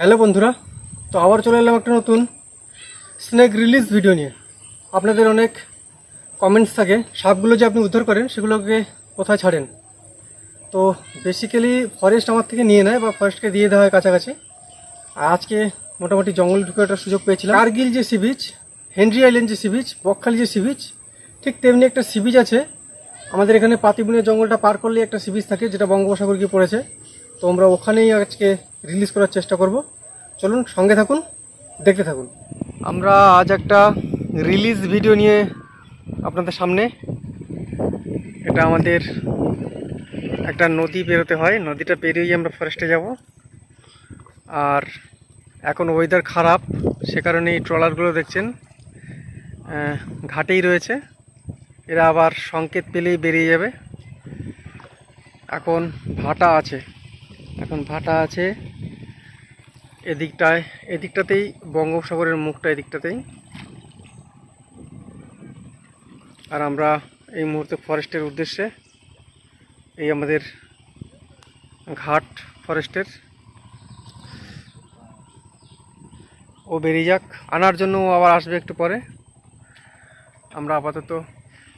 Hello বন্ধুরা, তো আবার চলে এলাম একটা নতুন স্নেক রিলিজ ভিডিও নিয়ে। আপনাদের অনেক কমেন্টস থাকে, সাপগুলো যে আপনি উদ্ধার করেন, সেগুলোকে কোথায় ছাড়েন? তো বেসিক্যালি ফরেস্ট আমার থেকে নিয়ে নেয় বা ফরেস্টকে দিয়ে দেওয়া হয় কাছাকাছি। আর আজকে মোটামুটি জঙ্গল ঢুকে একটা সুযোগ পেয়েছিলাম। কার্গিল যে সি বিচ হেনরি আইল্যান্ড যে সি বিচ বকখালি যে সি বিচ ঠিক তেমনি একটা সি বিচ আছে। আমাদের এখানে পাতিবুনিয়া জঙ্গলটা পার করলে একটা সি বিচ থাকে, যেটা বঙ্গোপসাগর গিয়ে পড়েছে। তো আমরা ওখানেই আজকে রিলিজ করার চেষ্টা করব। চলুন, সঙ্গে থাকুন, দেখতে থাকুন। আমরা আজ একটা রিলিজ ভিডিও নিয়ে আপনাদের সামনে। এটা আমাদের একটা নদী বেরোতে হয়। নদীটা পেরিয়েই আমরা ফরেস্টে যাব। আর এখন ওয়েদার খারাপ, সে কারণে এই ট্রলারগুলো দেখছেন ঘাটেই রয়েছে। এরা আবার সংকেত পেলেই বেরিয়ে যাবে। এখন ভাটা আছে। এখন ভাটা আছে এদিকটায়, এদিকটাতেই বঙ্গোপসাগরের মুখটা এদিকটাতেই। আর আমরা এই মুহূর্তে ফরেস্টের উদ্দেশ্যে এই আমাদের ঘাট ফরেস্টের। ও বেরিয়ে যাক, আনার জন্য ও আবার আসবে একটু পরে। আমরা আপাতত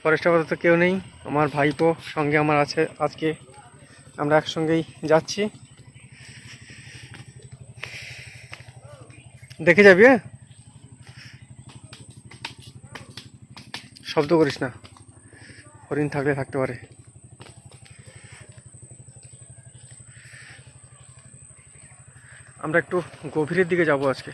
ফরেস্ট আপাতত কেউ নেই, আমার ভাইপো সঙ্গে আমার আছে, আজকে আমরা একসঙ্গেই যাচ্ছি। দেখে যাবি হ্যাঁ? শব্দ করিস না। হরিণ থাকলে থাকতে পারে। আমরা একটু গভীরের দিকে যাব আজকে।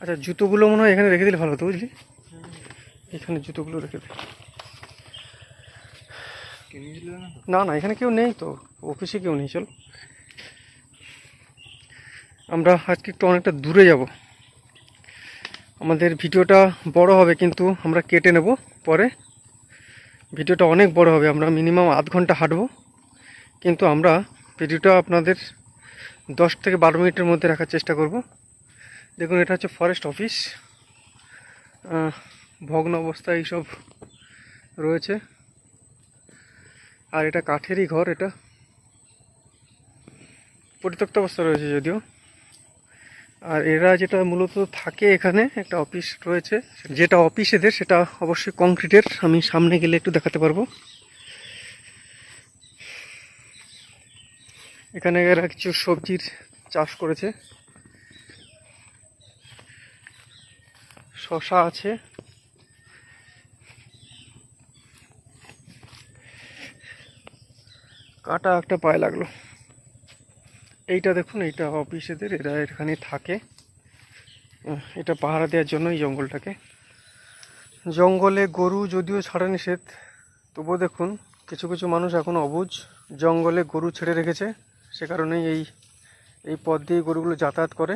আচ্ছা জুতোগুলো মনে হয় এখানে রেখে দিলে ভালো হতো, বুঝলি? এখানে জুতোগুলো রেখে দে। না না, এখানে কেউ নেই তো। অফিসে কেউ নেই, চল। আমরা আজকে একটু অনেকটা দূরে যাব। আমাদের ভিডিওটা বড় হবে কিন্তু আমরা কেটে নেব পরে। ভিডিওটা অনেক বড় হবে, আমরা মিনিমাম আধ ঘণ্টা হাঁটব। কিন্তু আমরা ভিডিওটা আপনাদের দশ থেকে বারো মিনিটের মধ্যে রাখার চেষ্টা করব। দেখুন, এটা হচ্ছে ফরেস্ট অফিস ভগ্ন অবস্থায় এইসব রয়েছে। আর এটা কাঠেরই ঘর, এটা পরিত্যক্ত অবস্থা রয়েছে যদিও। আর এরা যেটা মূলত থাকে এখানে, একটা অফিস রয়েছে, যেটা অফিস এদের, সেটা অবশ্যই কংক্রিটের, আমি সামনে গেলে একটু দেখাতে পারব। এখানে এরা কিছু সবজির চাষ করেছে। শশা আছে। কাটা একটা পায়ে লাগল। এইটা দেখুন, এইটা অফিসেদের, এরা এখানে থাকে। এটা পাহারা দেওয়ার জন্য এই জঙ্গলটাকে। জঙ্গলে গরু যদিও ছাড়া নিষেধ, তবুও দেখুন, কিছু কিছু মানুষ এখন অবুঝ জঙ্গলে গরু ছেড়ে রেখেছে, সে কারণেই এই এই পথ দিয়ে গরুগুলো যাতায়াত করে।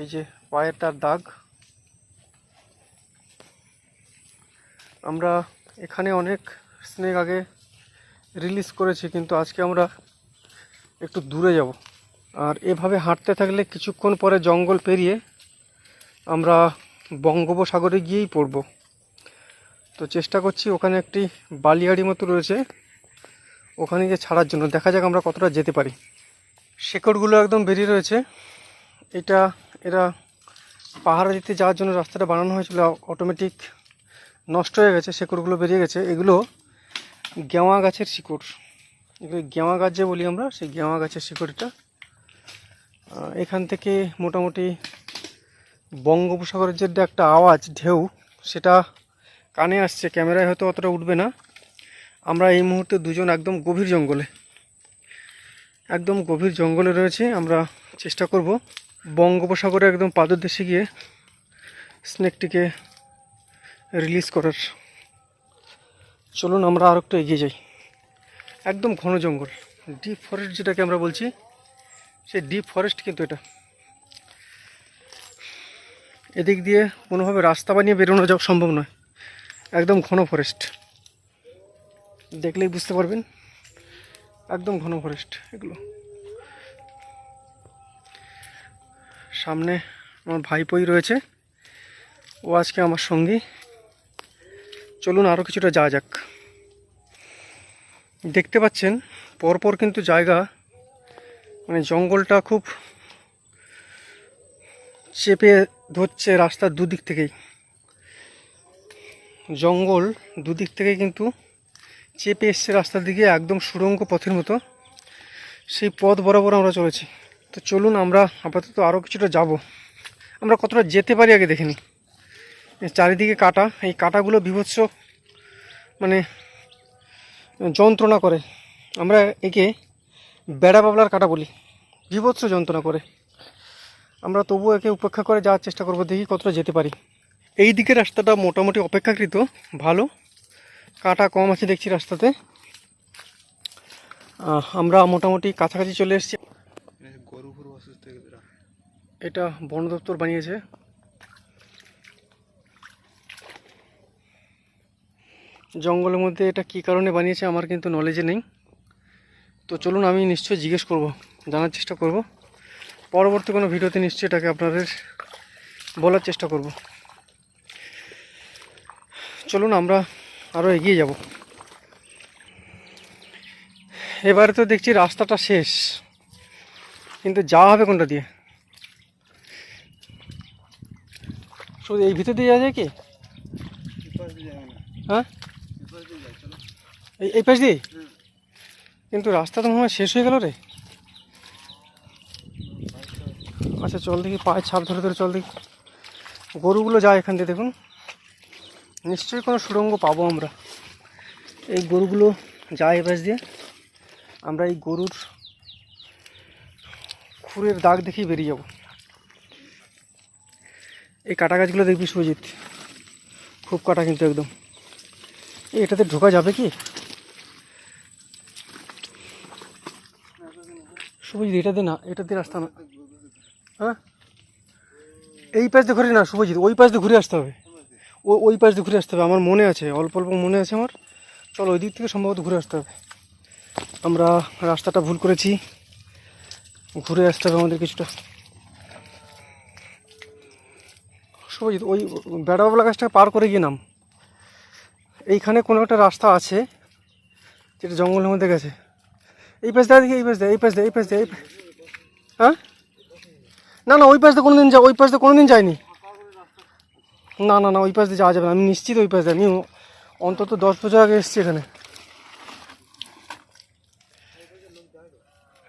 এই যে পায়ের তার দাগ। আমরা এখানে অনেক স্নেক আগে রিলিজ করেছি, কিন্তু আজকে আমরা একটু দূরে যাব। আর এভাবে হাঁটতে থাকলে কিছুক্ষণ পরে জঙ্গল পেরিয়ে আমরা বঙ্গোপসাগরে গিয়েই পড়ব। তো চেষ্টা করছি ওখানে একটি বালিয়াড়ি মতো রয়েছে, ওখানে গিয়ে ছাড়ার জন্য। দেখা যাক আমরা কতটা যেতে পারি। শেকড়গুলো একদম বেরিয়ে রয়েছে। এটা, এরা পাহাড়া দিতে যাওয়ার জন্য রাস্তাটা বানানো হয়েছিল অটোমেটিক নষ্ট হয়ে গেছে, শেকড়গুলো বেরিয়ে গেছে। এগুলো গেওয়া গাছের শিকড়। এগুলো গেওয়া গাছ যে বলি আমরা সেই গেওয়া গাছের শিকড় এটা আহ, এখান থেকে মোটামুটি বঙ্গোপসাগরের যে একটা আওয়াজ ঢেউ সেটা কানে আসছে ক্যামেরায় হয়তো অতটা উঠবে না। আমরা এই মুহূর্তে দুজন একদম গভীর জঙ্গলে একদম গভীর জঙ্গলে রয়েছে আমরা চেষ্টা করব বঙ্গোপসাগরে একদম পাদদেশে গিয়ে স্নেকটিকে রিলিজ করার। চলুন আমরা আর একটু এগিয়ে যাই। একদম ঘন জঙ্গল। ডিপ ফরেস্ট যেটাকে আমরা বলছি, সেই ডিপ ফরেস্ট কিন্তু এটা। এদিক দিয়ে কোনোভাবে রাস্তা বানিয়ে বেরোনো যাওয়া সম্ভব নয়। একদম ঘন ফরেস্ট দেখলেই বুঝতে পারবেন, একদম ঘন ফরেস্ট এগুলো। সামনে আমার ভাইপোই রয়েছে। ও আজকে আমার সঙ্গী। চলুন আরও কিছুটা যাওয়া যাক। দেখতে পাচ্ছেন, পরপর কিন্তু জায়গা মানে জঙ্গলটা খুব চেপে ধরছে রাস্তার দুদিক থেকেই। জঙ্গল দুদিক থেকে কিন্তু চেপে এসছে রাস্তার দিকে, একদম সুড়ঙ্গ পথের মতো। সেই পথ বরাবর আমরা চলেছি। তো চলুন আমরা আপাতত আরও কিছুটা যাব। আমরা কতটা যেতে পারি আগে দেখে নিই। চারিদিকে কাটা, এই কাটাগুলো বিভৎস মানে যন্ত্রণা করে। আমরা একে বেড়া বাবলার কাটা বলি। বিভৎস যন্ত্রণা করে। আমরা তবুও একে উপেক্ষা করে যাওয়ার চেষ্টা করব দেখি কতটা যেতে পারি। এই দিকের রাস্তাটা মোটামুটি অপেক্ষাকৃত ভালো। কাটা কম আছে দেখছি রাস্তাতে। আমরা মোটামুটি কাছাকাছি চলে এসেছি। এটা বন দপ্তর বানিয়েছে। জঙ্গলের মধ্যে এটা কী কারণে বানিয়েছে আমার কিন্তু নলেজে নেই। তো চলুন আমি নিশ্চয়ই জিজ্ঞেস করব জানার চেষ্টা করব। পরবর্তী কোনো ভিডিওতে নিশ্চয়ই এটাকে আপনাদের বলার চেষ্টা করব। চলুন আমরা আরও এগিয়ে যাব। এবারে তো দেখছি রাস্তাটা শেষ কিন্তু যাওয়া হবে কোনটা দিয়ে? শুধু এই ভিতর দিয়ে যাওয়া যায় কি? হ্যাঁ? এই এই পাশ দিয়ে? কিন্তু রাস্তা তো মনে শেষ হয়ে গেল রে। আচ্ছা চল দেখি, পায়ে ছাপ ধরে ধরে চল দেখি। গরুগুলো যায় এখান দিয়ে দেখুন। নিশ্চয়ই কোনো সুড়ঙ্গ পাবো আমরা। এই গরুগুলো যায় এ পাশ দিয়ে। আমরা এই গরুর খুরের দাগ দেখেই বেরিয়ে যাব। এই কাটা গাছগুলো দেখবি সুজিত খুব কাটা কিন্তু একদম। এটাতে ঢোকা যাবে কি? শুভজিৎ এটাতে না এটাতে রাস্তা না। হ্যাঁ? এই পাশ দিয়ে ঘুরে না শুভজিৎ ওই পাশ দিয়ে ঘুরে আসতে হবে। ও, ওই পাশ দিয়ে ঘুরে আসতে হবে, আমার মনে আছে, অল্প অল্প মনে আছে আমার। চলো, ওই দিক থেকে সম্ভবত ঘুরে আসতে হবে। আমরা রাস্তাটা ভুল করেছি। ঘুরে আসতে হবে আমাদের কিছুটা। শুভজিৎ ওই বেড়াবাবলা গাছটা পার করে গিয়ে নাম। এইখানে কোনো একটা রাস্তা আছে, যেটা জঙ্গলের মধ্যে গেছে। এই পাশ দেখি, এই পাশ দেয়, এই পাশ দেয়, এই পাশ এই হ্যাঁ? না না, ওই পাশ দিয়ে কোনোদিন যা, ওই পাশ দিয়ে কোনোদিন যায়নি না না না, ওই পাশ দিয়ে যাওয়া যাবে না। আমি নিশ্চিত ওই পাশ দিয়ে, আমি অন্তত দশ বছর আগে এসেছি এখানে।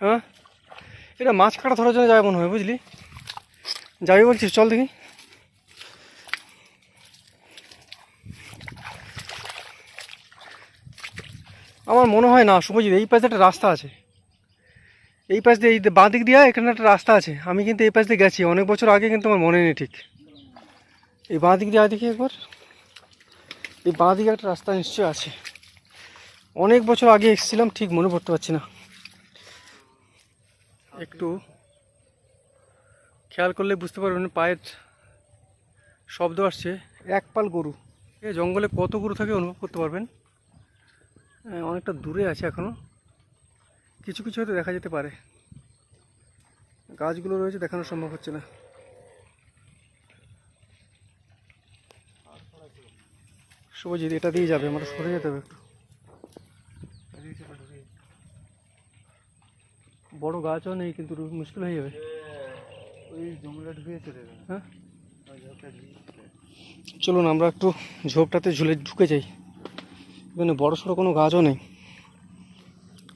হ্যাঁ? এটা মাছ কাটা ধরার জন্য যাবে মনে হয়, বুঝলি? যাবি বলছিস? চল দেখি। আমার মনে হয় না, শুভজিৎ, এই পাশে একটা রাস্তা আছে। এই পাশ দিয়ে এই বাঁ দিক দিয়ে এখানে একটা রাস্তা আছে। আমি কিন্তু এই পাশ দিয়ে গেছি, অনেক বছর আগে কিন্তু আমার মনে নেই ঠিক। এই বাঁ দিক দিয়ে দেখি একবার। এই বাঁ দিকে একটা রাস্তা নিশ্চয়ই আছে। অনেক বছর আগে এসেছিলাম, ঠিক মনে পড়তে পারছি না। একটু খেয়াল করলে বুঝতে পারবেন, পায়ের শব্দ আসছে। এক পাল গরু। এই জঙ্গলে কত গরু থাকে অনুভব করতে পারবেন? অনেকটা দূরে আছে এখনও। কিছু কিছু হয়তো দেখা যেতে পারে। গাছগুলো রয়েছে, দেখানো সম্ভব হচ্ছে না। শুভজিৎ, এটা দিয়ে যাবে আমরা সরে যেতে হবে একটু। বড় গাছও নেই, কিন্তু মুশকিল হয়ে যাবে ওই চলে যাবে। হ্যাঁ। চলুন, আমরা একটু ঝোপটাতে ঝুলে ঢুকে যাই। এখানে বড় সড়ো কোনো গাছও নেই।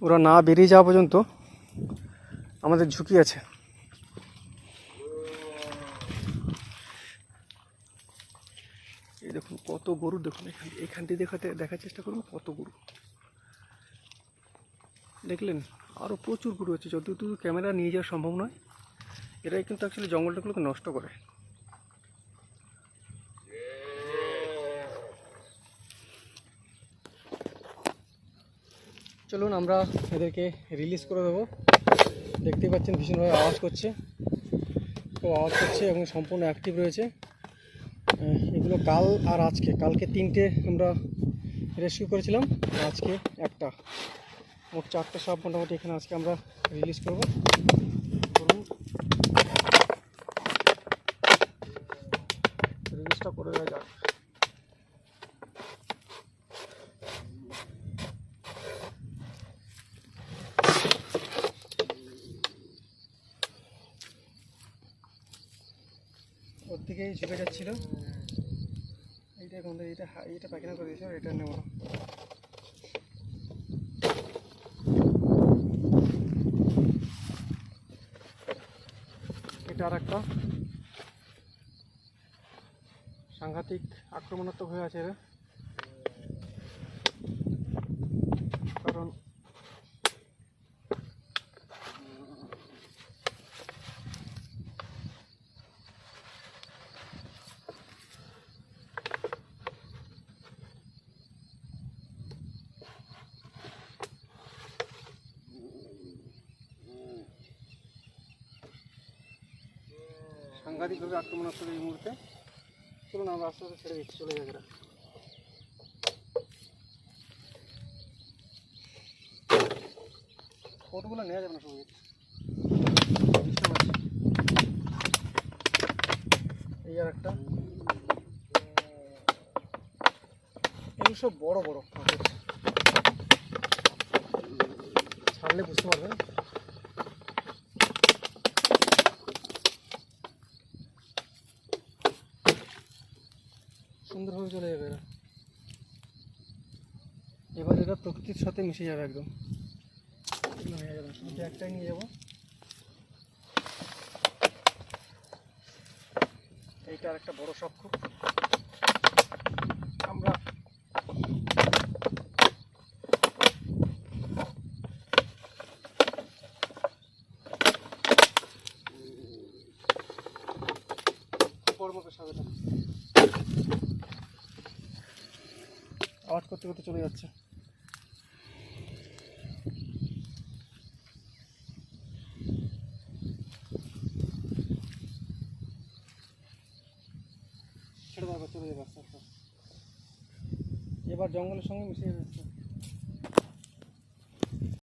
ওরা না বেরিয়ে যাওয়া পর্যন্ত আমাদের ঝুঁকি আছে। এই দেখুন, কত গরু দেখুন, এখান এখান থেকে দেখাতে দেখার চেষ্টা করুন কত গরু। দেখলেন আরও প্রচুর গরু আছে যতটুকু ক্যামেরা নিয়ে যাওয়া সম্ভব নয়। এরাই কিন্তু অ্যাকচুয়ালি জঙ্গলটাগুলোকে নষ্ট করে। চলুন আমরা এদেরকে রিলিজ করে দেবো। দেখতেই পাচ্ছেন ভীষণভাবে আওয়াজ করছে। খুব আওয়াজ করছে এবং সম্পূর্ণ অ্যাক্টিভ রয়েছে। এগুলো কাল আর আজকে। কালকে তিনটে আমরা রেস্কিউ করেছিলাম। আজকে একটা। মোট চারটে সাপ মোটামুটি এখানে আজকে আমরা রিলিজ করব চলুন রিলিজটা করে দেওয়া যাক দিকেই ঝুঁকে যাচ্ছিল। এইটা এখন এইটা এইটা পায়খানা করে দিয়েছে এটা নেব এটা আর একটা সাংঘাতিক আক্রমণাত্মক হয়ে আছে এরা। কারণ সাংঘাতিকভাবে আক্রমণাত্মক এই মুহূর্তে। চলুন, আমরা আস্তে আস্তে ছেড়ে দিচ্ছি, চলে যাবে। ফটোগুলো নেওয়া যাবে না সঙ্গে। এই আর একটা। এগুলো সব বড় বড়। ছাড়লে বুঝতে পারবেন। সুন্দরভাবে চলে যাবে এরা। এবার এরা প্রকৃতির সাথে মিশে যাবে একদম। একটাই নিয়ে যাবে। এইটা আর একটা বড় সাপ খুব আমরা বড় মাপের সাপ এটা আওয়াজ করতে করতে চলে যাচ্ছে। ছেড়ে দাও, এবার চলে যাবে আস্তে আস্তে। এবার জঙ্গলের সঙ্গে মিশে আস্তে।